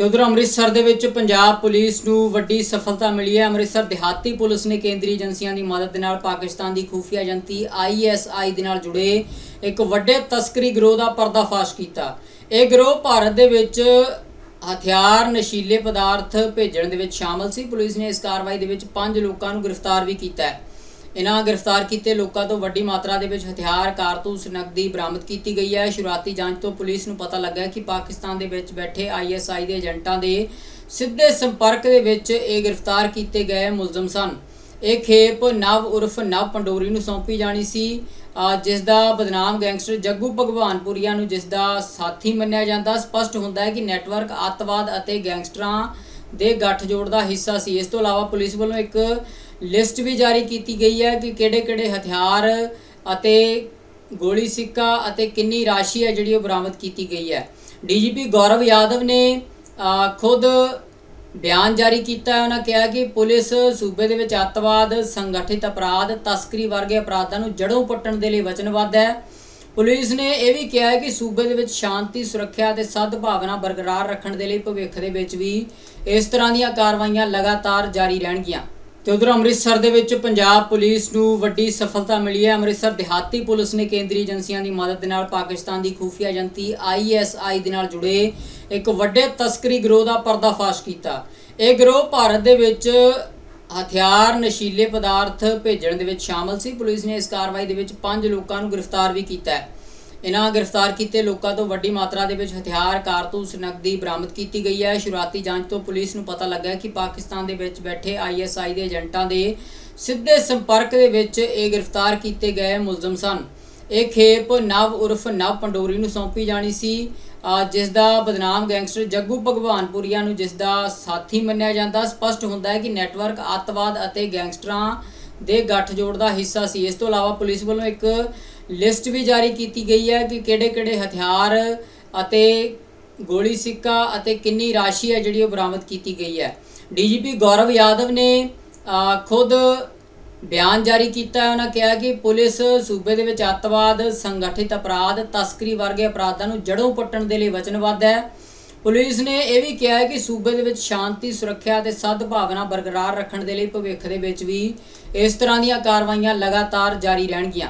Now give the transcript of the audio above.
ਤੇ ਉਧਰ ਅੰਮ੍ਰਿਤਸਰ ਦੇ ਵਿੱਚ ਪੰਜਾਬ ਪੁਲਿਸ ਨੂੰ ਵੱਡੀ ਸਫਲਤਾ ਮਿਲੀ ਹੈ। ਅੰਮ੍ਰਿਤਸਰ ਦਿਹਾਤੀ ਪੁਲਿਸ ਨੇ ਕੇਂਦਰੀ ਏਜੰਸੀਆਂ ਦੀ ਮਦਦ ਨਾਲ ਪਾਕਿਸਤਾਨ ਦੀ ਖੂਫੀਆ ਏਜੰਸੀ ਆਈਐਸਆਈ ਦੇ ਨਾਲ ਜੁੜੇ ਇੱਕ ਵੱਡੇ ਤਸਕਰੀ ਗਰੋਹ ਦਾ ਪਰਦਾਫਾਸ਼ ਕੀਤਾ। ਇਹ ਗਰੋਹ ਭਾਰਤ ਦੇ ਵਿੱਚ ਹਥਿਆਰ, ਨਸ਼ੀਲੇ ਪਦਾਰਥ ਭੇਜਣ ਦੇ ਵਿੱਚ ਸ਼ਾਮਲ ਸੀ। ਪੁਲਿਸ ਨੇ ਇਸ ਕਾਰਵਾਈ ਦੇ ਵਿੱਚ ਪੰਜ ਲੋਕਾਂ ਨੂੰ ਗ੍ਰਿਫਤਾਰ ਵੀ ਕੀਤਾ ਹੈ। ਇਹਨਾਂ ਗ੍ਰਿਫਤਾਰ ਕੀਤੇ ਲੋਕਾਂ ਤੋਂ ਵੱਡੀ ਮਾਤਰਾ ਦੇ ਵਿੱਚ ਹਥਿਆਰ, ਕਾਰਤੂਸ, ਨਕਦੀ ਬਰਾਮਦ ਕੀਤੀ ਗਈ ਹੈ। ਸ਼ੁਰੂਆਤੀ ਜਾਂਚ ਤੋਂ ਪੁਲਿਸ ਨੂੰ ਪਤਾ ਲੱਗਾ ਕਿ ਪਾਕਿਸਤਾਨ ਦੇ ਵਿੱਚ ਬੈਠੇ ਆਈਐਸਆਈ ਦੇ ਏਜੰਟਾਂ ਦੇ ਸਿੱਧੇ ਸੰਪਰਕ ਦੇ ਵਿੱਚ ਇਹ ਗ੍ਰਿਫਤਾਰ ਕੀਤੇ ਗਏ ਮੁਲਜ਼ਮ ਸਨ। ਇਹ ਖੇਪ ਨਵ ਉਰਫ ਨਵ ਪੰਡੋਰੀ ਨੂੰ ਸੌਂਪੀ ਜਾਣੀ ਸੀ। ਜਿਸ ਦਾ ਬਦਨਾਮ ਗੈਂਗਸਟਰ ਜੱਗੂ ਭਗਵਾਨਪੁਰੀਆ ਨੂੰ ਜਿਸ ਦਾ ਸਾਥੀ ਮੰਨਿਆ ਜਾਂਦਾ, ਸਪਸ਼ਟ ਹੁੰਦਾ ਹੈ ਕਿ ਨੈਟਵਰਕ ਅੱਤਵਾਦ ਅਤੇ ਗੈਂਗਸਟਰਾਂ ਦੇ ਗੱਠਜੋੜ ਦਾ ਹਿੱਸਾ ਸੀ। ਇਸ ਤੋਂ ਇਲਾਵਾ ਪੁਲਿਸ ਵੱਲੋਂ ਇੱਕ ਲਿਸਟ ਵੀ ਜਾਰੀ ਕੀਤੀ ਗਈ ਹੈ ਕਿ ਕਿਹੜੇ-ਕਿਹੜੇ ਹਥਿਆਰ ਅਤੇ ਗੋਲੀ ਸਿੱਕਾ ਅਤੇ ਕਿੰਨੀ ਰਾਸ਼ੀ ਹੈ ਜਿਹੜੀ ਉਹ ਬਰਾਮਦ ਕੀਤੀ ਗਈ ਹੈ। ਡੀਜੀਪੀ ਗੌਰਵ ਯਾਦਵ ਨੇ ਖੁਦ ਬਿਆਨ ਜਾਰੀ ਕੀਤਾ ਉਹਨਾਂ ਕਿਹਾ ਕਿ ਪੁਲਿਸ ਸੂਬੇ ਦੇ ਵਿੱਚ ਅੱਤਵਾਦ, ਸੰਗਠਿਤ ਅਪਰਾਧ, ਤਸਕਰੀ ਵਰਗੇ ਅਪਰਾਧਾਂ ਨੂੰ ਜੜੋਂ ਪੁੱਟਣ ਦੇ ਲਈ ਵਚਨਬੱਧ ਹੈ। ਪੁਲਿਸ ਨੇ ਇਹ ਵੀ ਕਿਹਾ ਹੈ ਕਿ ਸੂਬੇ ਦੇ ਵਿੱਚ ਸ਼ਾਂਤੀ, ਸੁਰੱਖਿਆ ਅਤੇ ਸਦਭਾਵਨਾ ਬਰਕਰਾਰ ਰੱਖਣ ਦੇ ਲਈ ਭਵਿੱਖ ਦੇ ਵਿੱਚ ਵੀ ਇਸ ਤਰ੍ਹਾਂ ਦੀਆਂ ਕਾਰਵਾਈਆਂ ਲਗਾਤਾਰ ਜਾਰੀ ਰਹਿਣਗੀਆਂ। ਤੇ ਉਧਰ ਅੰਮ੍ਰਿਤਸਰ ਦੇ ਵਿੱਚ ਪੰਜਾਬ ਪੁਲਿਸ ਨੂੰ ਵੱਡੀ ਸਫਲਤਾ ਮਿਲੀ ਹੈ। ਅੰਮ੍ਰਿਤਸਰ ਦਿਹਾਤੀ ਪੁਲਿਸ ਨੇ ਕੇਂਦਰੀ ਏਜੰਸੀਆਂ ਦੀ ਮਦਦ ਦੇ ਨਾਲ ਪਾਕਿਸਤਾਨ ਦੀ ਖੂਫੀਆ ਏਜੰਸੀ ਆਈਐਸਆਈ ਦੇ ਨਾਲ ਜੁੜੇ ਇੱਕ ਵੱਡੇ ਤਸਕਰੀ ਗਰੋਹ ਦਾ ਪਰਦਾਫਾਸ਼ ਕੀਤਾ। ਇਹ ਗਰੋਹ ਭਾਰਤ ਦੇ ਵਿੱਚ ਹਥਿਆਰ, ਨਸ਼ੀਲੇ ਪਦਾਰਥ ਭੇਜਣ ਦੇ ਵਿੱਚ ਸ਼ਾਮਲ ਸੀ। ਪੁਲਿਸ ਨੇ ਇਸ ਕਾਰਵਾਈ ਦੇ ਵਿੱਚ ਪੰਜ ਲੋਕਾਂ ਨੂੰ ਗ੍ਰਿਫਤਾਰ ਵੀ ਕੀਤਾ ਹੈ। ਇਹਨਾਂ ਗ੍ਰਿਫਤਾਰ ਕੀਤੇ ਲੋਕਾਂ ਤੋਂ ਵੱਡੀ ਮਾਤਰਾ ਦੇ ਵਿੱਚ ਹਥਿਆਰ, ਕਾਰਤੂਸ ਨਕਦੀ ਬਰਾਮਦ ਕੀਤੀ ਗਈ ਹੈ। ਸ਼ੁਰੂਆਤੀ ਜਾਂਚ ਤੋਂ ਪੁਲਿਸ ਨੂੰ ਪਤਾ ਲੱਗਾ ਕਿ ਪਾਕਿਸਤਾਨ ਦੇ ਵਿੱਚ ਬੈਠੇ ਆਈਐਸਆਈ ਦੇ ਏਜੰਟਾਂ ਦੇ ਸਿੱਧੇ ਸੰਪਰਕ ਦੇ ਵਿੱਚ ਇਹ ਗ੍ਰਿਫਤਾਰ ਕੀਤੇ ਗਏ ਮੁਲਜ਼ਮ ਸਨ। ਇਹ ਖੇਪ ਨਵ ਉਰਫ ਨਵ ਪੰਡੋਰੀ ਨੂੰ ਸੌਂਪੀ ਜਾਣੀ ਸੀ। ਜਿਸ ਦਾ ਬਦਨਾਮ ਗੈਂਗਸਟਰ ਜੱਗੂ ਭਗਵਾਨਪੁਰੀਆ ਨੂੰ ਜਿਸ ਦਾ ਸਾਥੀ ਮੰਨਿਆ ਜਾਂਦਾ, ਸਪਸ਼ਟ ਹੁੰਦਾ ਹੈ ਕਿ ਨੈਟਵਰਕ ਅੱਤਵਾਦ ਅਤੇ ਗੈਂਗਸਟਰਾਂ ਦੇ ਗੱਠਜੋੜ ਦਾ ਹਿੱਸਾ ਸੀ। ਇਸ ਤੋਂ ਇਲਾਵਾ ਪੁਲਿਸ ਵੱਲੋਂ ਇੱਕ ਲਿਸਟ ਵੀ ਜਾਰੀ ਕੀਤੀ ਗਈ ਹੈ ਕਿ ਕਿਹੜੇ-ਕਿਹੜੇ ਹਥਿਆਰ ਅਤੇ ਗੋਲੀ ਸਿੱਕਾ ਅਤੇ ਕਿੰਨੀ ਰਾਸ਼ੀ ਹੈ ਜਿਹੜੀ ਉਹ ਬਰਾਮਦ ਕੀਤੀ ਗਈ ਹੈ। ਡੀਜੀਪੀ ਗੌਰਵ ਯਾਦਵ ਨੇ ਖੁਦ ਬਿਆਨ ਜਾਰੀ ਕੀਤਾ ਉਹਨਾਂ ਕਿਹਾ ਕਿ ਪੁਲਿਸ ਸੂਬੇ ਦੇ ਵਿੱਚ ਅੱਤਵਾਦ, ਸੰਗਠਿਤ ਅਪਰਾਧ, ਤਸਕਰੀ ਵਰਗੇ ਅਪਰਾਧਾਂ ਨੂੰ ਜੜੋਂ ਪੁੱਟਣ ਦੇ ਲਈ ਵਚਨਬੱਧ ਹੈ। ਪੁਲਿਸ ਨੇ ਇਹ ਵੀ ਕਿਹਾ ਹੈ ਕਿ ਸੂਬੇ ਦੇ ਵਿੱਚ ਸ਼ਾਂਤੀ, ਸੁਰੱਖਿਆ ਅਤੇ ਸਦਭਾਵਨਾ ਬਰਕਰਾਰ ਰੱਖਣ ਦੇ ਲਈ ਭਵਿੱਖ ਦੇ ਵਿੱਚ ਵੀ ਇਸ ਤਰ੍ਹਾਂ ਦੀਆਂ ਕਾਰਵਾਈਆਂ ਲਗਾਤਾਰ ਜਾਰੀ ਰਹਿਣਗੀਆਂ।